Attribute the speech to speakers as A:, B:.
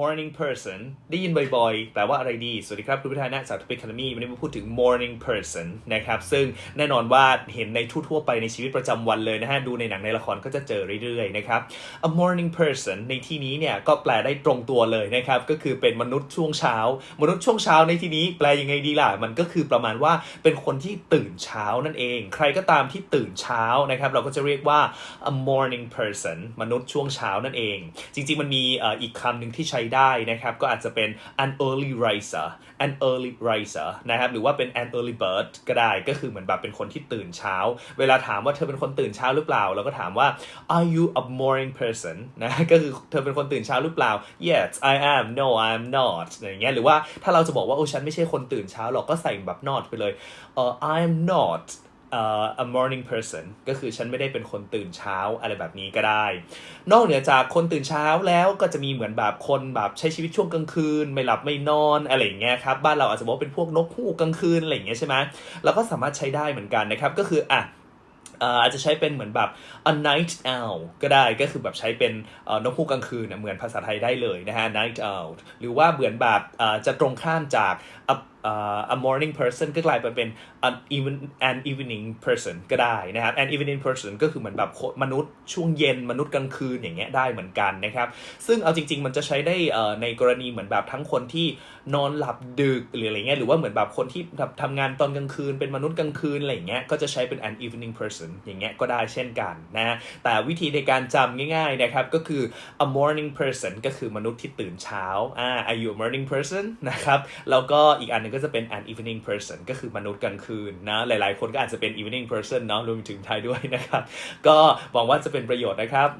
A: morning person ได้ยินบ่อยๆ แปลว่าอะไรดี สวัสดีครับ คุณพิธานะจาก Topic Academy วันนี้มาพูดถึง morning person นะครับ ซึ่งแน่นอนว่าเห็นในทั่วๆ ไปในชีวิตประจำวันเลยนะฮะ ดูในหนังในละครก็จะเจอเรื่อยๆ นะครับ a morning person ในที่นี้เนี่ย ก็แปลได้ตรงตัวเลยนะครับ ก็คือเป็นมนุษย์ช่วงเช้า มนุษย์ช่วงเช้าในที่นี้แปลยังไงดีล่ะ มันก็คือประมาณว่าเป็นคนที่ตื่นเช้านั่นเอง ใครก็ตามที่ตื่นเช้านะครับ เราก็จะเรียกว่า a morning person มนุษย์ช่วงเช้านั่นเอง จริง ๆ มันมีอีกคำหนึ่งที่ใช้ได้นะครับ ก็อาจจะเป็น an early riser an early riser นะครับ หรือว่าเป็น an early bird ก็ได้ ก็คือเหมือนแบบเป็นคนที่ตื่นเช้า เวลาถามว่าเธอเป็นคนตื่นเช้าหรือเปล่า เราก็ถามว่า are you a morning person นะ ก็คือเธอเป็นคนตื่นเช้าหรือเปล่า yes I am no I'm not อย่างเงี้ย หรือว่าถ้าเราจะบอกว่าโอ้ฉันไม่ใช่คนตื่นเช้าหรอก ก็ใส่แบบ not ไปเลยเอ่อ I'm not เอ่อ a morning person ก็คือฉันไม่ได้เป็นคนตื่นเช้าอะไรแบบนี้ก็ได้ นอกเหนือจากคนตื่นเช้าแล้วก็จะมีเหมือนแบบคนแบบใช้ชีวิตช่วงกลางคืน ไม่หลับไม่นอนอะไรอย่างเงี้ยครับ บ้านเราอาจจะบอกเป็นพวกนกฮูกกลางคืนอะไรอย่างเงี้ยใช่ไหมเราก็สามารถใช้ได้เหมือนกันนะครับ ก็คืออะอาจจะใช้เป็นเหมือนแบบ a night owl ก็ได้ก็คือแบบใช้เป็นนกฮูกกลางคืนเหมือนภาษาไทยได้เลยนะฮะ night owl หรือว่าเหมือนแบบจะตรงข้ามจาก a เอ่อ a morning person ก็กลายไปเป็น an even an evening person ก็ได้นะครับ an evening person ก็คือเหมือนแบบมนุษย์ช่วงเย็นมนุษย์กลางคืนอย่างเงี้ยได้เหมือนกันนะครับ ซึ่งเอาจริง ๆ มันจะใช้ได้ในกรณีเหมือนแบบทั้งคนที่นอนหลับดึกหรืออะไรเงี้ยหรือว่าเหมือนแบบคนที่แบบทำงานตอนกลางคืนเป็นมนุษย์กลางคืนอะไรเงี้ยก็จะใช้เป็น an evening person อย่างเงี้ยก็ได้เช่นกันนะแต่วิธีในการจำง่ายๆนะครับก็คือ a morning person ก็คือมนุษย์ที่ตื่นเช้าอ่า are you a morning person นะครับแล้วก็อีกอันหนึงก็จะเป็น an evening person ก็คือมนุษย์กลางคืนนะ หลายๆ คนก็อาจจะเป็น evening person เนาะรวมถึงไทยด้วยนะครับ ก็หวังว่าจะเป็นประโยชน์นะครับ